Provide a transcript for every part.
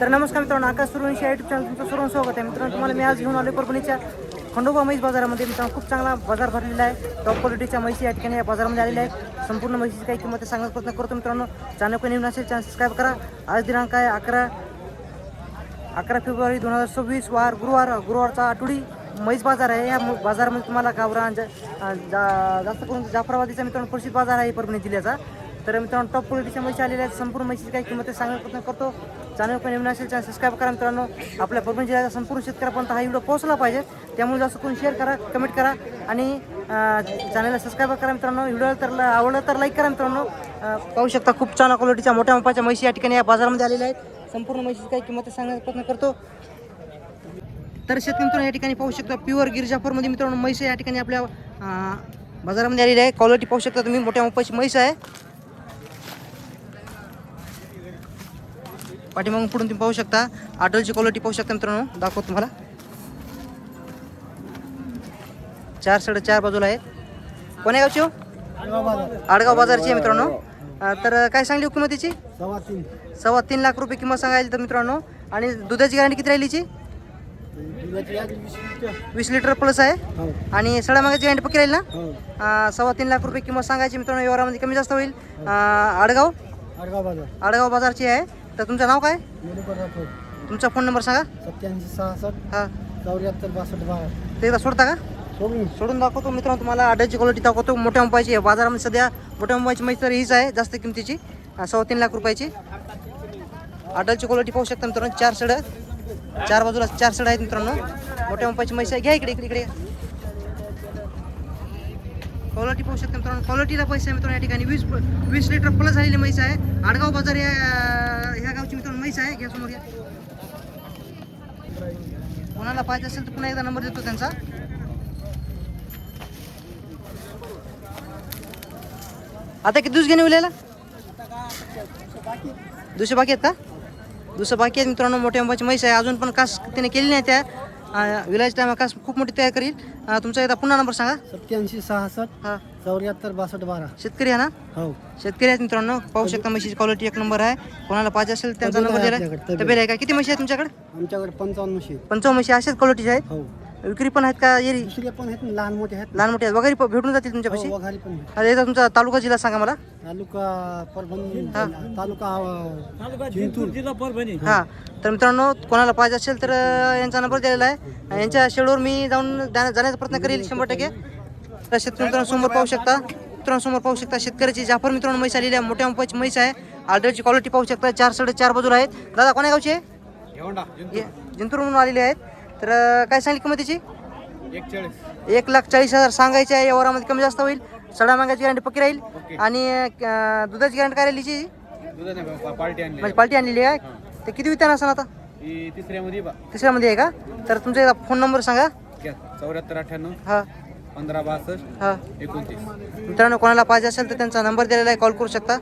तर नमस्कार मित्रांनो आकाश सुरवंशी युट्यूब चॅनल तुमचं सर्व स्वागत आहे. मित्रांनो तुम्हाला मी आज घेऊन आलो परभणीच्या खंडोबा म्हैस बाजारामध्ये. मित्रांनो खूप चांगला बाजार भरलेला आहे. टॉप क्वालिटीच्या म्हैसी या ठिकाणी या बाजारामध्ये आलेल्या आहेत. संपूर्ण म्हैसीची काही किंमत सांगण्याचा प्रयत्न करतो मित्रांनो. चॅनल कोणी नवीन असेल चॅनल सबस्क्राईब करा. आज दिनांक आहे अकरा अकरा फेब्रुवारी दोन हजार सव्वीस वार गुरुवार. गुरुवारचा आठवडी म्हैस बाजार आहे. या म- बाजारामध्ये तुम्हाला गावरान जा- जास्त करून जाफराबादीचा मित्रांनो प्रसिद्ध बाजार आहे परभणी जिल्ह्याचा. तर मित्रांनो टॉप क्वालिटीच्या म्हशी आलेल्या आहेत. संपूर्ण म्हशीची काही किंमत सांगण्याचा प्रयत्न करतो. चॅनल पण नवीन असेल चॅनल सबस्क्राईब करा मित्रांनो. आपल्या परभणी जिल्ह्याचा संपूर्ण शेतकऱ्यापर्यंत हा व्हिडिओ पोहोचला पाहिजे. त्यामुळे जास्त करून शेअर करा कमेंट करा आणि चॅनलला सबस्क्राईब करा मित्रांनो. व्हिडिओ तर आवडलं तर लाईक करा मित्रांनो. पाहू शकता खूप छान क्वालिटीच्या मोठ्या मापाच्या म्हशी या ठिकाणी या बाजारामध्ये आलेल्या आहेत. संपूर्ण म्हशीची काही किंमत सांगण्याचा प्रयत्न करतो. तर शेतकरी मित्रांनो या ठिकाणी पाहू शकता प्युअर गिरजापूरमध्ये मित्रांनो म्हैस या ठिकाणी आपल्या बाजारामध्ये आलेली आहे क्वालिटी पाहू शकता तुम्ही मोठ्या मापाची म्हैस आहे. पाठीमागून पुढून तुम्ही पाहू शकता. आडलची क्वालिटी पाहू शकता मित्रांनो. दाखवतो तुम्हाला. चार साडे चार बाजूला आहेत. कोण्या गावची हो? आडगाव बाजारची आहे मित्रांनो. तर काय सांगली किंमतीची सव्वा तीन सव्वा तीन लाख रुपये किंमत सांगायची तर मित्रांनो. आणि दुधाची गॅरंटी किती राहिलीची वीस लिटर प्लस आहे. हो. आणि सडा मागाची गॅरंटी पक्की राहील ना? हो. सव्वा तीन लाख रुपये किंमत सांगायची मित्रांनो. व्यवहारामध्ये कमी जास्त होईल. आडगाव? आडगाव बाजार. आडगाव बाजारची आहे. तर तुमचं नाव काय? तुमचा फोन नंबर सांगा. सत्याऐंशी सहासष्ट हां. चौऱ्याहत्तर बासष्ट बारा. ते एकदा सोडता का? सोडून. सोडून दाखवतो मित्रांनो तुम्हाला. आड्याची क्वालिटी दाखवतो. मोठ्या मुंबईची आहे. बाजारामध्ये सध्या मोठ्या मुंबईची म्हैस तर हीच आहे. जास्त किमतीची. सव्वा तीन लाख रुपयाची. आडलची क्वालिटी पाहू शकता मित्रांनो. चार सड. चार बाजूला चार सड आहेत मित्रांनो. मोठ्या मुंबईची म्हैस आहे घ्या इकडे इकडे इकडे. क्वालिटी पाहू शकता मित्रांनो. क्वालिटीला पैसे आहे मित्रांनो या ठिकाणी. वीस वीस लिटर प्लस झालेली म्हैस आहे. आडगाव बाजार या म्हैस आहे घ्या. समोर या कोणाला पाहिजे असेल तर पुन्हा एकदा नंबर देतो त्यांचा. आता किती दिवस घेणे उल्याला? दुसरे बाकी आहेत का? दुसरं बाकी आहेत मित्रांनो मोठ्या अंबाची म्हैस आहे. अजून पण कास त्याने केली नाही त्या. विलायच्या टायमा कास खूप मोठी तयार करील. तुमचा एकदा पुन्हा नंबर सांगा. सत्याऐंशी सहासष्ट. हा. चौऱ्याहत्तर बासष्ट बारा. शेतकरी आहे ना? हो. शेतकरी आहेत मित्रांनो. पाहू शकता म्हशीची क्वालिटी एक नंबर आहे. कोणाला पाहिजे असेल त्यांचा तबेला नंबर आहे दिला आपल्याकडे, तबेला. तबेला आहे का? किती म्हशी आहेत तुमच्याकडे? आमच्याकडे पंचावन्न म्हशी आहेत. पंचावन्न म्हशी अशाच क्वालिटीच्या आहेत? हो. विक्री पण आहेत का येरी? दुसरे पण आहेत ना, लहान मोठे आहेत. लहान मोठे आहेत. वगैरे प- भेटून जातील तुमच्यापाशी? हो, वघारी पण आहेत. आता याचा तुमचा तालुका जिल्हा सांगा मला. तालुका परभणी तालुका अं, जिंतूर हा. तर मित्रांनो कोणाला पाहिजे असेल तर अं, यांचा नंबर दिलेला आहे. यांच्या शेडवर मी जाऊन जाण्या- जाण्याचा प्रयत्न करेल शंभर टक्के. तर शेतकरी मित्रांनो समोर पाहू शकता. मित्रांनो समोर पाहू शकता शेतकऱ्याची जाफर मित्रांनो म्हैस आलेली आहे. मोठ्या मुंबईची म्हैस आहे. आर्डरची क्वालिटी पाहू शकता. चार साडे चार बाजूला आहेत. दादा कोण्या गावची? ये- जिंतूरहून आलेली आहेत. तर काय सांगली किंमतीची एक लाख चाळीस हजार सांगायचे आहे. या वरामध्ये कमी जास्त होईल. सडा मागायची गॅरंटी पक्की राहील. आणि दुधाची गॅरंटी काय राहिली म्हणजे पार्टी आणलेली आहे. ते किती वितान असं आता? तिसऱ्यामध्ये तिसऱ्यामध्ये आहे का? तर तुमचा फोन नंबर सांगा. चौऱ्याहत्तर अठ्ठ्याण्णव. हा. पंधरा बासष्ट हा. एकोणतीस. मित्रांनो कोणाला पाहिजे असेल तर त्यांचा नंबर दिलेला आहे कॉल करू शकता.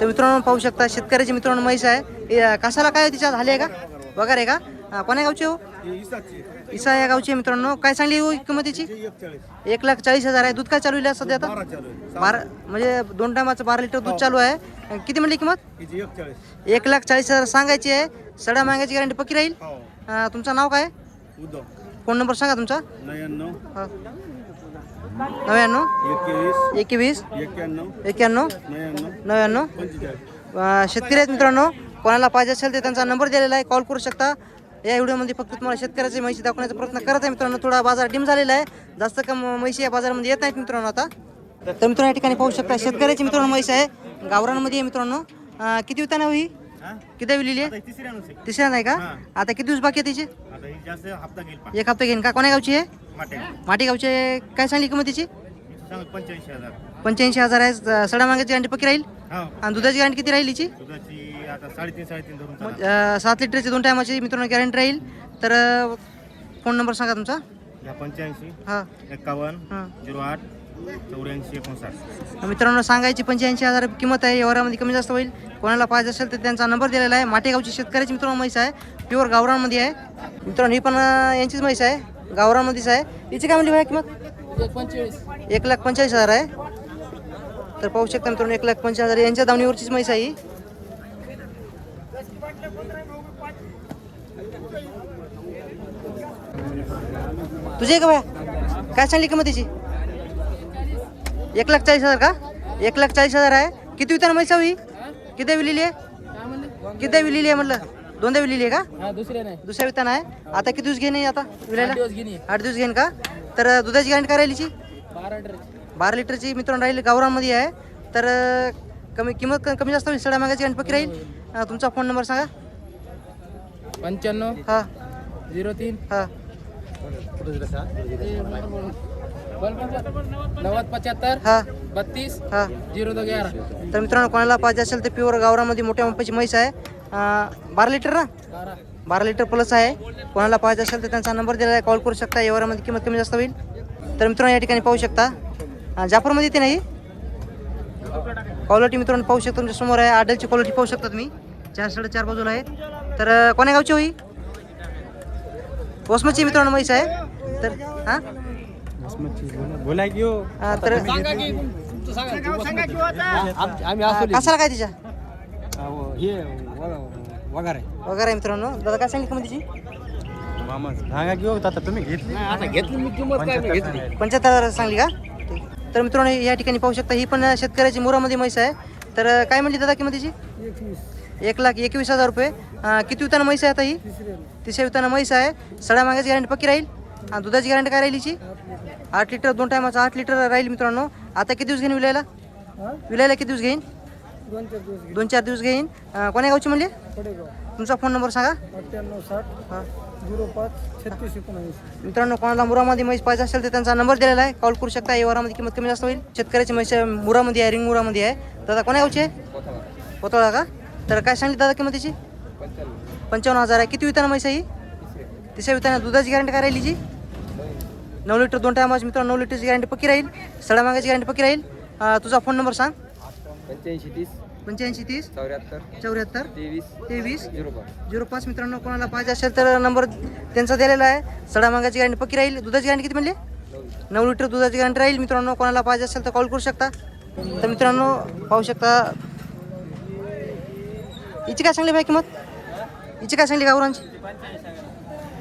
तर मित्रांनो पाहू शकता शेतकऱ्याची मित्रांनो म्हैस आहे. हे, कशाला काय तिच्या झाली आहे का? वगैरे का? हा, कोण्या गावची हो? इसा या गावची आहे मित्रांनो. काय सांगली हो किंमतीची? एक लाख चाळीस हजार आहे. दूध काय चालू आहे सध्या आता? बारा म्हणजे दोन टायमाचं बारा लिटर दूध चालू आहे. किती म्हणली किंमत? एक लाख चाळीस हजार सांगायची आहे. सडा मागायची गॅरंटी पक्की राहील? अं, तुमचं नाव काय? फोन नंबर सांगा तुमचा. हा. नव्याण्णव? एकवीस. एक्क्याण्णव एक्क्याण्णव नव्याण्णव. शेतकरी आहेत मित्रांनो कोणाला पाहिजे असेल तर त्यांचा नंबर दिलेला आहे कॉल करू शकता. या व्हिडिओमध्ये फक्त तुम्हाला शेतकऱ्याची म्हैशी दाखवण्याचा प्रयत्न करत आहे मित्रांनो. थोडा बाजार डिम झालेला आहे. जास्त कम म्हैशी या बाजारामध्ये येत नाहीत मित्रांनो आता. तर मित्रांनो या ठिकाणी पाहू शकता शेतकऱ्याची मित्रांनो म्हैस आहे. गावरांमध्ये आहे मित्रांनो. किती विताना होई किती विलेली? आहे तिसऱ्या नाही का? आता किती दिवस बाकी आहे तिचे? एक हप्ता घेईन का? कोण्या गावची आहे? माटे. माटी गावचे काय सांगली किंमत तिची? पंच्याऐंशी हजार. आहे. सडा मागायची गॅरंटी पक्की राहील? हा. आणि दुधाची गॅरंटी किती राहील. अं, सात लिटरची दोन टायमाची मित्रांनो गॅरंटी राहील. तर फोन नंबर सांगा तुमचा. पंच्याऐंशी हां. एक्कावन्न हां. झिरो आठ चौऱ्याऐंशी एकोणसाठ. मित्रांनो सांगायची पंच्याऐंशी हजार किंमत आहे. व्यवहारामध्ये कमी जास्त होईल. कोणाला पाहिजे असेल तर त्यांचा नंबर दिलेला आहे. माटेगावची शेतकऱ्याची मित्रांनो म्हैस आहे. प्युअर गावरांमध्ये आहे. मित्रांनो ही पण यांचीच म्हैस आहे. गावरांमध्येच आहे. हिची काय म्हणली भाई किंमत? एक लाख पंचेचाळीस हजार आहे. तर पाहू शकता मित्रांनो एक लाख पंचेचाळीस हजार. यांच्या दावणीवरचीच म्हैस आहे ही. तुझे आहे का बाया काय सांगली किंमत त्याची एक लाख चाळीस हजार का? एक लाख चाळीस हजार आहे. किती विताना मैसा होई किती विलेली आहे? किती विलेली आहे म्हटलं? दोनदा विलेली आहे का? हा दुसरे नाही. दुसऱ्या विताना आहे. आता किती दिवस घेणे आता विलायला? आठ दिवस घेईन का? तर दुधाची गॅरंटी काय राहिलीची? बारा लिटरची. मित्रांनो राहील गावरांमध्ये आहे. तर कमी किंमत कमी जास्त होईल सड्या मागायची पक्की राहील? तुमचा फोन नंबर सांगा. पंच्याण्णव. हां. झिरो तीन. हां. नव्वद पच्याहत्तर. हां. बत्तीस. हां. झिरो दो ग्यारा तर मित्रांनो कोणाला पाहिजे असेल तर प्युअर गावरामध्ये मोठ्या मापाची म्हैस आहे. अं, बारा लिटर ना? बारा. बारा लिटर प्लस आहे. कोणाला पाहिजे असेल तर त्यांचा नंबर दिलेला आहे. कॉल करू शकता. व्यवहारामध्ये किंमत कमी जास्त होईल. तर मित्रांनो या ठिकाणी पाहू शकता. अं, जाफरमध्ये येते नाही क्वालिटी मित्रांनो पाहू शकता. तुमच्यासमोर आहे. आडलची क्वालिटी पाहू शकता तुम्ही. चार साडेचार बाजूला आहेत तर अं, कोण्या गावची होई वसमतची मित्रांनो म्हैस आहे. तर हां? बोला की हो. तर आम्ही अं, कसाला काय तिच्या? हे वगार आहे. वगैरे आहे मित्रांनो. दादा काय सांगितलं किंमत तिची? सांगा की हो आता तुम्ही घेतली? आता घेतली मी किंमत काय मी घेतली. पंच्याहत्तर हजार सांगली का? ठीक. तर मित्रांनो या ठिकाणी पाहू शकता ही पण शेतकऱ्याची मुरामध्ये म्हैस आहे. तर काय म्हणली दादा किंमतीची एक लाख एकवीस हजार रुपये. अं, किती उताना म्हैस आहे आता ही? तिसऱ्या उताना म्हैस आहे. सड्या मागायची गॅरंटी पक्की राहील? आणि दुधाची गॅरंटी काय राहील हिची? आठ लिटर दोन टायमाचा आठ लिटर राहील मित्रांनो. आता किती दिवस घेईन विलायला? विलायला किती दिवस घेईन? दोन चार दिवस घेईन. कोण्या गावची म्हणले? तुमचा फोन नंबर सांगा. अठ्ठ्याण्णव साठ हां. झिरो पाच छत्तीस एकोणावीस मित्रांनो कोणाला मुरामध्ये म्हैस पाहिजे असेल तर त्यांचा नंबर दिलेला आहे. कॉल करू शकता. व्यवहारामध्ये किंमत कमी जास्त होईल. शेतकऱ्याची म्हैस मुरामध्ये आहे रिंग मुरामध्ये आहे. दादा कोण्या गावची आहे? पोतळा का? तर काय सांगली दादा किंमतीची? पंचावन्न. हजार आहे. किती विताना म्हैस आहे ही? तिसऱ्या विताना दुधाची गॅरंटी काय राहील जी? नऊ लिटर दोन टायमाची मित्रांनो नऊ लिटरची गॅरंटी पक्की राहील. सडा मागायची गॅरंटी पक्की राहील. अं, तुझा फोन नंबर सांग. पंच्याऐंशी तीस. पंच्याऐंशी तीस. चौऱ्याहत्तर. चौऱ्याहत्तर. तेवीस. तेवीस. झिरो पाच. झिरो पाच मित्रांनो कोणाला पाहिजे असेल तर नंबर त्यांचा दिलेला आहे. सडा मागायची गॅरंटी पक्की राहील. दुधाची गॅरंटी किती म्हणली? नऊ लिटर दुधाची गॅरंटी राहील. मित्रांनो कोणाला पाहिजे असेल तर कॉल करू शकता. तर मित्रांनो पाहू शकता. हिची काय सांगली भाई किंमत? हिची काय सांगली गावरांची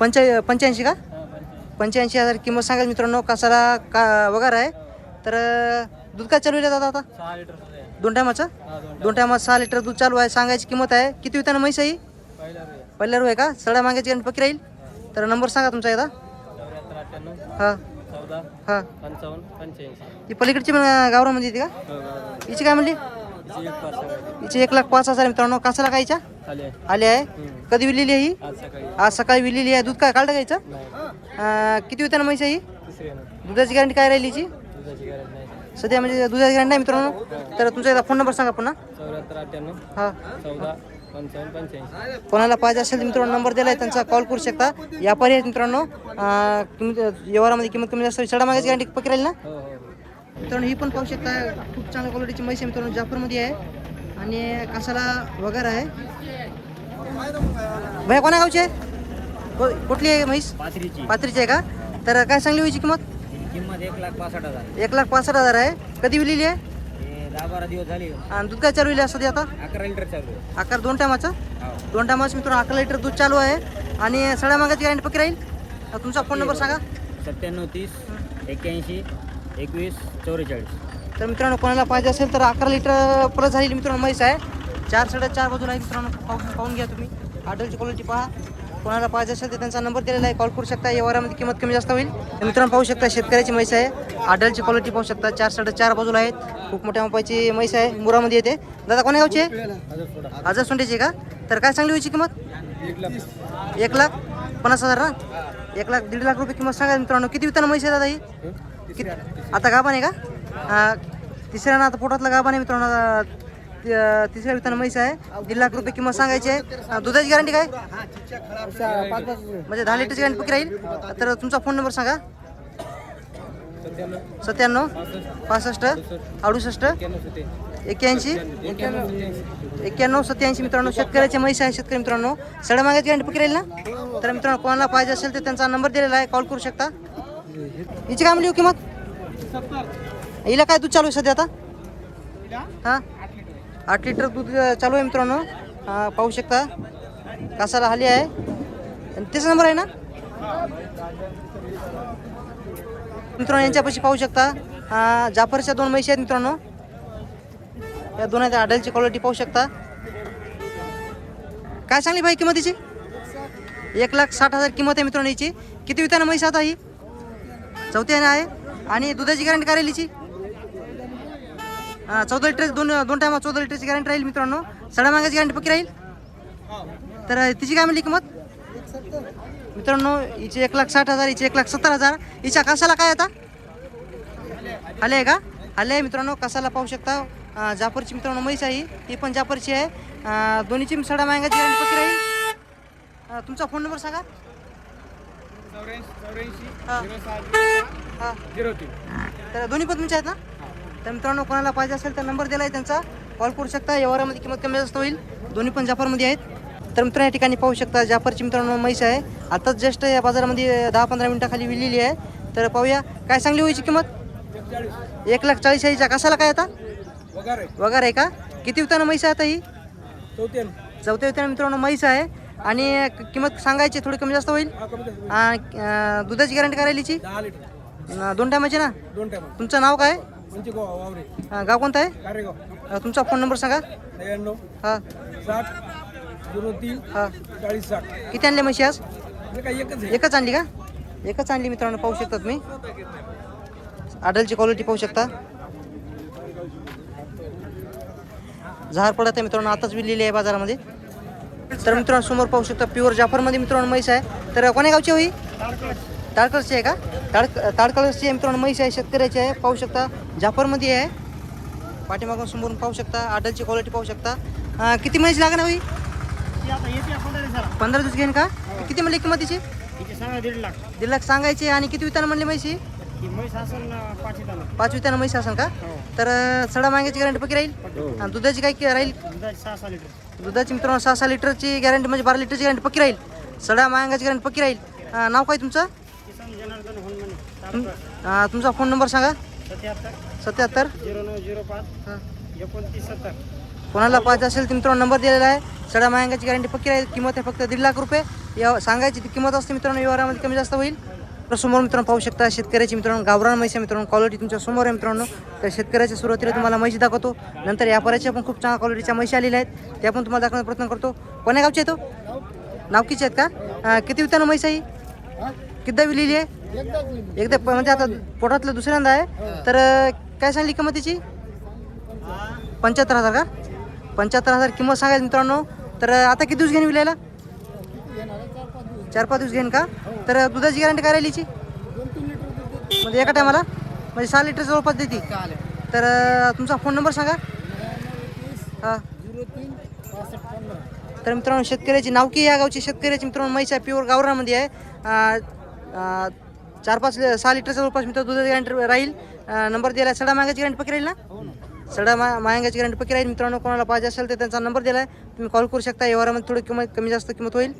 पंचा पंच्याऐंशी का? पंच्याऐंशी हजार किंमत सांगायची मित्रांनो कसाला का वगार आहे. तर दूध काय चालू आहे दादा आता? दोन टायमाचं? दोन टायमात सहा लिटर दूध चालू आहे. सांगायची किंमत आहे. किती विताना म्हैस आहे ही? पहिला पहिल्या रू आहे का? सड्या मागायची आणि पक्की राहील? तर नंबर सांगा तुमचा एकदा. हां. हां. ती पलीकडची पण गावरामध्ये येते का? हिची काय म्हणली? हिची एक लाख पाच हजार मित्रांनो. कासाला कायच्या आली आहे. कधी विलेली आहे ही? आज सकाळी. विलेली आहे. दूध काय काढलं घ्यायचं नाही. किती विताना म्हैस आहे ही ना दुधाची गॅरंटी काय राहिली हिची? सध्या म्हणजे दुधाची गॅरंटी नाही मित्रांनो. तर तुमचा एकदा फोन नंबर सांगा पुन्हा. चौऱ्याहत्तर अठ्ठ्याण्णव. हां. कोणाला पाहिजे असेल तर मित्रांनो नंबर दिला आहे त्यांचा कॉल करू शकता. व्यापारी आहेत मित्रांनो व्यवहारामध्ये किंमत कमी जास्त सडा मागायची गॅरंटी पक्की राहील ना? हो हो. मित्रांनो ही पण पाहू शकता खूप चांगल्या क्वालिटीची म्हैस आहे मित्रांनो जाफरमध्ये आहे. आणि कासाला वगैरे आहे. भैया कोणा गावची? आहे कुठली आहे म्हैस? पाथरीची. पात्रीची आहे का? तर काय सांगली व्हायची किंमत? किंमत एक लाख पासष्ट हजार. एक लाख पासष्ट हजार आहे. कधी विलेली आहे? दहा बारा दिवस झाले. आणि दूध काय चालू आहे सध्या आता? अकरा लिटर चालू आकार दोन टायमाचं? हो. दोन टायमाचं मित्रांनो अकरा लिटर दूध चालू आहे. आणि सड्या मागायची गॅरंटी पक्की राहील? तुमचा फोन नंबर सांगा. सत्त्याण्णव तीस एक्क्याऐंशी एकवीस चौवेचाळीस. तर मित्रांनो कोणाला पाहिजे असेल तर अकरा लिटर प्लस झालेली मित्रांनो म्हैस आहे. चार साडेचार बाजूला आहे मित्रांनो पाहून पाहून घ्या तुम्ही. आडलची क्वालिटी पहा. कोणाला पाहिजे असेल तर त्यांचा नंबर दिलेला आहे. कॉल करू शकता. व्यवहारामध्ये किंमत कमी जास्त होईल. मित्रांनो पाहू शकता शेतकऱ्याची म्हैस आहे. आडलची क्वालिटी पाहू शकता. चार साडेचार बाजूला आहेत. खूप मोठ्या मापाची म्हैस आहे. मुरामध्ये येते. दादा कोण्या गावची? आहे आजर सोंडेची आहे का? तर काय चांगली व्हायची किंमत? एक लाख. पन्नास हजार ना? एक लाख दीड लाख रुपये किंमत सांगा मित्रांनो. किती विताना म्हैस आहे दादा ही? किती आता गाभण आहे का? तिसऱ्यानं तिसऱ्या आता पोटातला गाभण आहे मित्रांनो. आता तिसऱ्या विताना म्हैस आहे. दीड लाख रुपये किंमत सांगायची आहे. दुधाची गॅरंटी काय? म्हणजे दहा लिटरची गॅरंटी पक्की राहील? तर तुमचा फोन नंबर सांगा. सत्त्याण्णव पासष्ट अडुसष्ट एक्क्याऐंशी एक्क्याण्णव सत्याऐंशी मित्रांनो. शेतकऱ्याचे म्हैस आहे शेतकरी मित्रांनो. सड्या मागायची गॅरंटी पक्की राहील ना? तर मित्रांनो कोणाला पाहिजे असेल तर त्यांचा नंबर दिलेला आहे. कॉल करू शकता. हिची काय म्हणली किंमत? हिला काय दूध चालू आहे सध्या आता? हां? आठ लिटर दूध चालू आहे मित्रांनो. हा, पाहू शकता. कासाला हाली आहे. आणि त्याचा नंबर आहे ना? मित्रांनो यांच्यापाशी पाहू शकता. अं, जाफरच्या दोन म्हशी आहेत मित्रांनो. या दोन आहेत आडलची क्वालिटी पाहू शकता. काय सांगली भाई किंमतीची एक लाख साठ हजार किंमत आहे मित्रांनो याची किती विताना म्हैस आता ही? चौथ्याने आहे. आणि दुधाची गॅरंटी काय राहील हिची हा, चौदा लिटर दोन दोन टायमा चौदा लिटरची गॅरंटी राहील मित्रांनो. सडा मागाची गॅरंटी पक्की राहील? तर तिची काय म्हणली किंमत? मित्रांनो हिचे एक लाख साठ हजार हिचे एक लाख सत्तर हजार. हिच्या कसाला काय आता? आले आहे का? आले आहे मित्रांनो कशाला पाहू शकता? जाफरची मित्रांनो मैस आहे ही. पण जाफरची आहे. दोन्हीची सडा मागाची गॅरंटी पक्की राहील? तुमचा फोन नंबर सांगा. हा. तर दोन्ही पण तुमचे आहेत ना? तर मित्रांनो कोणाला पाहिजे असेल तर नंबर दिला आहे त्यांचा. कॉल करू शकता. व्यवहारामध्ये किंमत कमी जास्त होईल. दोन्ही पण जाफरमध्ये आहेत. तर मित्रांनो या ठिकाणी पाहू शकता जाफरची मित्रांनो म्हैस आहे. आताच जस्ट या बाजारामध्ये दहा पंधरा मिनिटाखाली विलेली आहे. तर पाहूया काय चांगली व्हायची किंमत? एक लाख चाळीस आहे कसाला काय आता? वगार आहे. का? किती विताना म्हैस आहे आता ही? चौथ्या विताना मित्रांनो म्हैस आहे. आणि किंमत सांगायची थोडी कमी जास्त होईल? आणि, दुधाची गॅरंटी करायला हिची? अं, दोन टायमाची ना? दोन टाइम तुमचं नाव काय? गोवा वावरे. अं, गाव कोणतं आहे? तुमचा फोन नंबर सांगा. हां. हां. किती आणले म्हशी आज? एकच आणली का? एकच आणली मित्रांनो पाहू शकता तुम्ही. आडलची क्वालिटी पाहू शकता. झार पडत आहे मित्रांनो आताच विलेली आहे बाजारामध्ये. तर मित्रांनो समोर पाहू शकता. प्युअर जाफरमध्ये मित्रांनो म्हैस आहे. तर कोण्या गावची होई ताडकळची आहे का? ताड ताडकळची आहे मित्रांनो. म्हैस आहे शेतकऱ्याची आहे. पाहू शकता. जाफरमध्ये आहे. पाठीमागून समोरून पाहू शकता. आडलची क्वालिटी पाहू शकता. किती म्हैस लागणार होई पंधरा दिवस घेईन का? किती म्हणली किंमतीची? तिचे दीड लाख दीड लाख सांगायचे आणि किती विताना म्हणली म्हैशी ही? पाच विताना म्हैस असेल का? तर अं, सडा मागायची गॅरंटी पक्की राहील? आणि दुधाची काय की राहील दुधाचे मित्रांनो सहा सहा लिटरची गॅरंटी म्हणजे बारा लिटरची गॅरंटी पक्की राहील. सडा मागायची गॅरंटी पक्की राहील. अं, नाव काय तुमचं? किसन जनार्दन होनमने तुम- अं, तुमचा फोन नंबर सांगा. सत्याहत्तर. सत्याहत्तर. झिरो नऊ झिरो पाच. एकोणतीस सत्तर. कोणाला पाहिजे असेल तर मित्रांनो नंबर दिलेला आहे. सडा मागायची गॅरंटी पक्की राहील. किंमत आहे फक्त दीड लाख रुपये. या सांगायची ती किंमत असते मित्रांनो व्यवहारामध्ये कमी जास्त होईल. तर समोर मित्रांनो पाहू शकता शेतकऱ्याची मित्रांनो गावरान म्हैस मित्रांनो क्वालिटी तुमच्यासमोर आहे मित्रांनो. तर शेतकऱ्याच्या सुरुवातीला तुम्हाला म्हैशी दाखवतो नंतर व्यापाऱ्याच्या पण खूप चांगल्या क्वालिटीच्या म्हैशी आलेल्या आहेत. त्या पण तुम्हाला दाखवण्याचा प्रयत्न करतो. कोण्या गावचे येतो हो? नावकीचे आहेत का? किती वित्तानं म्हैस आहे किती लिहिली आहे? एकदा प- म्हणजे आता पोटातलं दुसऱ्यांदा आहे. तर काय सांगली किंमत तिची पंच्याहत्तर हजार का? पंच्याहत्तर हजार किंमत सांगायची मित्रांनो. तर आता किती दिवस घेऊन विलायला? चार पाच दिवस घेईन का? तर दुधाची गॅरंटी काय राहिलीची? म्हणजे एका टायमाला म्हणजे सहा लिटर जवळपास देते. तर तुमचा फोन नंबर सांगा. हां. तर मित्रांनो शेतकऱ्याची नावकी या गावची? शेतकऱ्याची मित्रांनो मैसा आहे प्युअर गावरामध्ये आहे. चार पाच सहा लिटरच्या जवळपास मित्र दुधाची गॅरंटी राहील. नंबर दिला आहे. सडा मागाची गॅरंटी पक्की राहील ना? सडा मा मागायची गॅरंटी पक्की राहील. मित्रांनो कोणाला पाहिजे असेल तर त्यांचा नंबर दिला आहे तुम्ही कॉल करू शकता. व्यवहारामध्ये थोडी किंमत कमी जास्त किंमत होईल.